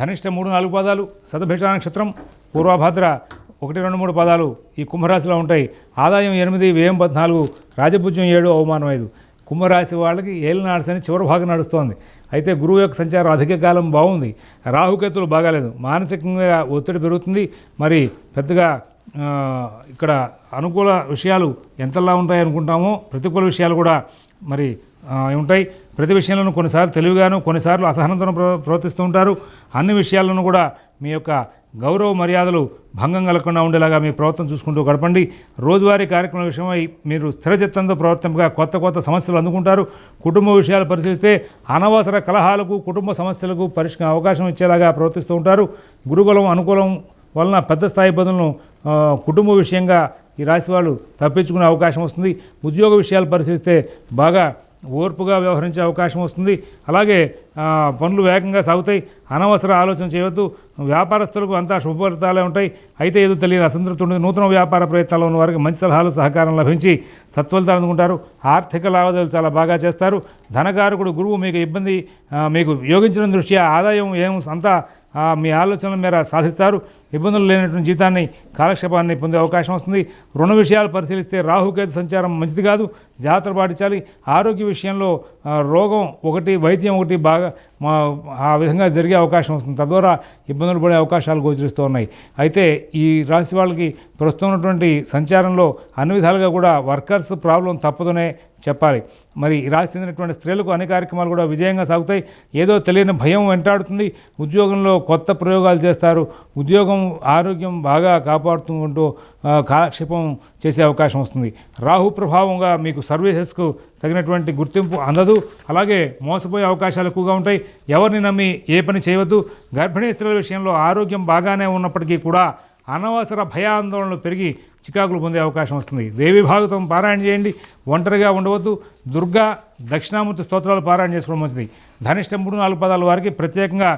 ధనిష్ట మూడు నాలుగు పదాలు శతభిష నక్షత్రం పూర్వభద్ర ఒకటి రెండు మూడు పదాలు ఈ కుంభరాశిలో ఉంటాయి. ఆదాయం ఎనిమిది వ్యయం పద్నాలుగు రాజపుజ్యం ఏడు అవమానం ఐదు. కుంభరాశి వాళ్ళకి ఏలినాడు శని చివరి భాగం నడుస్తోంది. అయితే గురువు యొక్క సంచారం అధిక కాలం బాగుంది. రాహుకేతులు బాగాలేదు. మానసికంగా ఒత్తిడి పెరుగుతుంది. మరి పెద్దగా ఇక్కడ అనుకూల విషయాలు ఎంతలా ఉంటాయి అనుకుంటామో ప్రతికూల విషయాలు కూడా మరి ఉంటాయి ప్రతి విషయంలోనూ కొన్నిసార్లు తెలివిగాను కొన్నిసార్లు అసహనంతో ప్ర ప్రవర్తిస్తూ ఉంటారు. అన్ని విషయాలను కూడా మీ యొక్క గౌరవ మర్యాదలు భంగం కలగకుండా ఉండేలాగా మీ ప్రవర్తన చూసుకుంటూ గడపండి. రోజువారీ కార్యక్రమం విషయమై మీరు స్థిరచిత్తంతో ప్రవర్తింపగా కొత్త కొత్త సమస్యలు అందుకుంటారు. కుటుంబ విషయాలు పరిశీలిస్తే అనవసర కలహాలకు కుటుంబ సమస్యలకు పరిష్క అవకాశం ఇచ్చేలాగా ప్రవర్తిస్తూ ఉంటారు. గురుబలం అనుకూలం వలన పెద్ద స్థాయి ఇబ్బందులను కుటుంబ విషయంగా ఈ రాశి వాళ్ళు తప్పించుకునే అవకాశం వస్తుంది. ఉద్యోగ విషయాలు పరిశీలిస్తే బాగా ఓర్పుగా వ్యవహరించే అవకాశం వస్తుంది. అలాగే పనులు వేగంగా సాగుతాయి. అనవసర ఆలోచన చేయవద్దు. వ్యాపారస్తులకు అంతా శుభఫలితాలే ఉంటాయి. అయితే ఏదో తెలియని అసంతృప్తి ఉంటుంది నూతన వ్యాపార ప్రయత్నాల్లో ఉన్న వారికి మంచి సలహాలు సహకారం లభించి సత్ఫలితాలు అందుకుంటారు. ఆర్థిక లావాదేవీలు చాలా బాగా చేస్తారు. ధనకారకుడు గురువు మీకు ఇబ్బంది మీకు యోగించడం దృష్ట్యా ఆదాయం ఏం అంతా మీ ఆలోచనల మేర సాధిస్తారు. ఇబ్బందులు లేనటువంటి జీతాన్ని కాలక్షేపాన్ని పొందే అవకాశం వస్తుంది. రుణ విషయాలు పరిశీలిస్తే రాహుకేతు సంచారం మంచిది కాదు. జాగ్రత్తలు పాటించాలి. ఆరోగ్య విషయంలో రోగం ఒకటి వైద్యం ఒకటి బాగా ఆ విధంగా జరిగే అవకాశం వస్తుంది. తద్వారా ఇబ్బందులు పడే అవకాశాలు గోచరిస్తూ ఉన్నాయి. అయితే ఈ రాశి వాళ్ళకి ప్రస్తుతం ఉన్నటువంటి సంచారంలో అన్ని విధాలుగా కూడా వర్కర్స్ ప్రాబ్లం తప్పదనే చెప్పాలి. మరి రాసి రాశి చెందినటువంటి స్త్రీలకు అన్ని కార్యక్రమాలు కూడా విజయంగా సాగుతాయి. ఏదో తెలియని భయం వెంటాడుతుంది. ఉద్యోగంలో కొత్త ప్రయోగాలు చేస్తారు. ఉద్యోగం ఆరోగ్యం బాగా కాపాడుతుంటూ కాలక్షేపం చేసే అవకాశం వస్తుంది. రాహు ప్రభావంగా మీకు సర్వీసెస్కు తగినటువంటి గుర్తింపు అందదు. అలాగే మోసపోయే అవకాశాలు ఎక్కువగా ఉంటాయి. ఎవరిని నమ్మి ఏ పని చేయవద్దు. గర్భిణీ స్త్రీల విషయంలో ఆరోగ్యం బాగానే ఉన్నప్పటికీ కూడా అనవసర భయాందోళనలు పెరిగి చికాకులు పొందే అవకాశం వస్తుంది. దేవి భాగవతం పారాయణ చేయండి. ఒంటరిగా ఉండవద్దు. దుర్గా దక్షిణామూర్తి స్తోత్రాలు పారాయణ చేసుకోవడం మంచిది. ధనిష్ట మూడు నాలుగు పదాల వారికి ప్రత్యేకంగా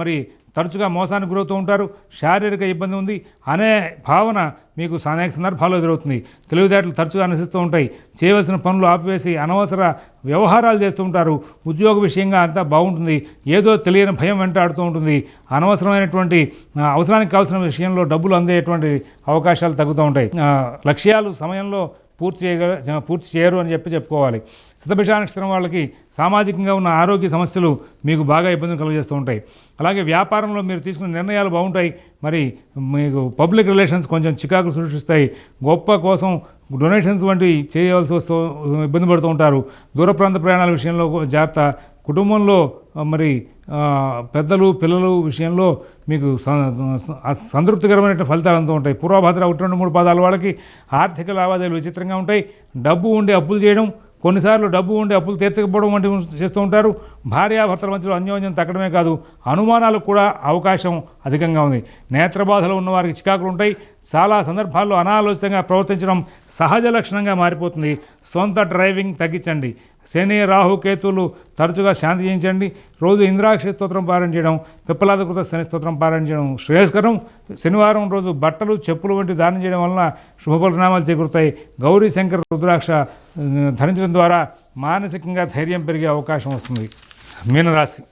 మరి తరచుగా మోసానికి గురవుతూ ఉంటారు. శారీరక ఇబ్బంది ఉంది. అనే భావన మీకు అనేక సందర్భాల్లో ఎదురవుతుంది. తెలివితేటలు తరచుగా అనుసరిస్తూ ఉంటాయి. చేయవలసిన పనులు ఆపివేసి అనవసర వ్యవహారాలు చేస్తూ ఉంటారు. ఉద్యోగ విషయంగా అంతా బాగుంటుంది. ఏదో తెలియని భయం వెంటాడుతూ ఉంటుంది. అనవసరమైనటువంటి అవసరానికి కావాల్సిన విషయంలో డబ్బులు అందేటువంటి అవకాశాలు తగ్గుతూ ఉంటాయి. ఉంటాయి లక్ష్యాలు సమయంలో పూర్తి చేయగల పూర్తి చేయరు అని చెప్పి చెప్పుకోవాలి. శతభిషా నక్షత్రం వాళ్ళకి సామాజికంగా ఉన్న ఆరోగ్య సమస్యలు మీకు బాగా ఇబ్బందులు కలుగజేస్తూ ఉంటాయి. అలాగే వ్యాపారంలో మీరు తీసుకున్న నిర్ణయాలు బాగుంటాయి. మరి మీకు పబ్లిక్ రిలేషన్స్ కొంచెం చికాకులు సృష్టిస్తాయి. గొప్ప కోసం డొనేషన్స్ వంటివి చేయవలసి వస్తూ ఇబ్బంది పడుతూ ఉంటారు. దూర ప్రాంత ప్రయాణాల విషయంలో జాగ్రత్త కుటుంబంలో మరి పెద్దలు పిల్లలు విషయంలో మీకు స- స- సంతృప్తికరమైన ఫలితాలు అంతా ఉంటాయి. పూర్వభద్ర ఒకటి రెండు మూడు పదాల వాళ్ళకి ఆర్థిక లావాదేవీలు విచిత్రంగా ఉంటాయి. డబ్బు ఉండి అప్పులు చేయడం కొన్నిసార్లు డబ్బు ఉండి అప్పులు తీర్చకపోవడం వంటివి చేస్తూ ఉంటారు. భార్యాభర్తల మధ్యలో అన్యోన్యం తగ్గడమే కాదు అనుమానాలకు కూడా అవకాశం అధికంగా ఉంది. నేత్రబాధలు ఉన్నవారికి చికాకులు ఉంటాయి. చాలా సందర్భాల్లో అనాలోచితంగా ప్రవర్తించడం సహజ లక్షణంగా మారిపోతుంది. సొంత డ్రైవింగ్ తగ్గించండి. శని రాహుకేతువులు తరచుగా శాంతి చేయించండి. రోజు ఇంద్రాక్ష స్తోత్రం పారాయణ చేయడం పిప్పలాదకృత శని స్తోత్రం పారాయణ చేయడం శ్రేయస్కరం. శనివారం రోజు బట్టలు చెప్పులు వంటి దానం చేయడం వలన శుభ పరిణామాలు చేకూరుతాయి. గౌరీ శంకర రుద్రాక్ష ధరించడం ద్వారా మానసికంగా ధైర్యం పెరిగే అవకాశం వస్తుంది. మీనరాశి.